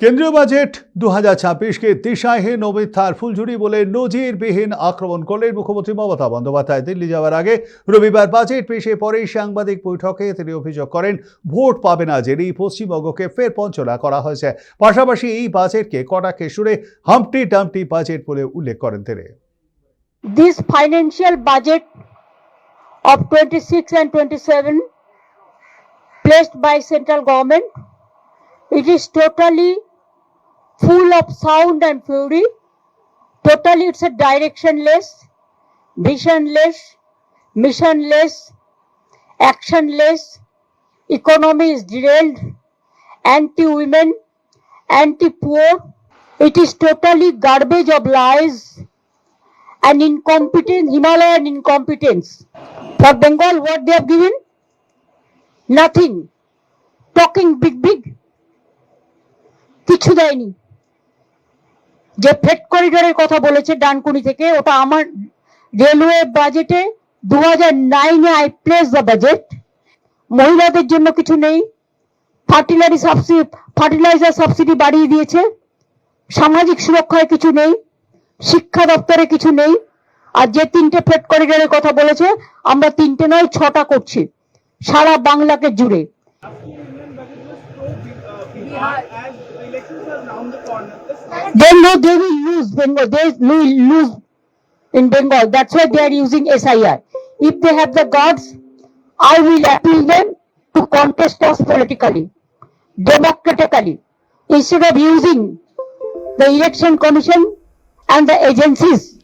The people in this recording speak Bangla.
কেন্দ্রীয় বাজেট দু হাজার ছাব্বিশকে দিশাহীন ও মিথ্যার ফুলঝুরি বলে নজিরবিহীন আক্রমণ করলেন মুখ্যমন্ত্রী মমতা বন্দ্যোপাধ্যায়। দিল্লি যাওয়ার আগে রবিবার বাজেট পেশে পরেই সাংবাদিক বৈঠকে তিনি অভিযোগ করেন, ভোট পাবে না জেনেই পশ্চিমবঙ্গকে ফের পঞ্চনা করা হয়েছে। পাশাপাশি এই বাজেটকে কটাকে সুরে হাম্পটি ডাম্পটি বাজেট বলে উল্লেখ করেন তিনি। This financial budget of 26 and 27 placed by central government it is totally full of sound and fury totally it's a directionless visionless missionless actionless economy is derailed anti women anti poor it is totally garbage of lies and incompetence, Himalayan incompetence. For Bengal, what they have given? Nothing. Talking big, big. কিছু দেয়নি। যে ফ্রেট করিডোরের কথা বলেছে ডানকুনি থেকে, ওটা আমার রেলওয়ে বাজেটে দু হাজার নাইনে আই প্লেস দ্য বাজেট মহিলাদের জন্য কিছু নেই। ফার্টিলারি সাবসিডি ফার্টিলাইজার সাবসিডি বাড়িয়ে দিয়েছে। সামাজিক সুরক্ষায় কিছু নেই। শিক্ষা দপ্তরে কিছু নেই। আর যে তিনটে ফ্রেট করিডোরের কথা বলেছে, আমরা তিনটে নয়, ছটা করছি। সারা বাংলাকে জুড়ে। They know they will lose Bengal. They will lose in Bengal. That's why they are using SIR. If they have the gods, I will appeal them to contest us politically, democratically, instead of using the election commission and the agencies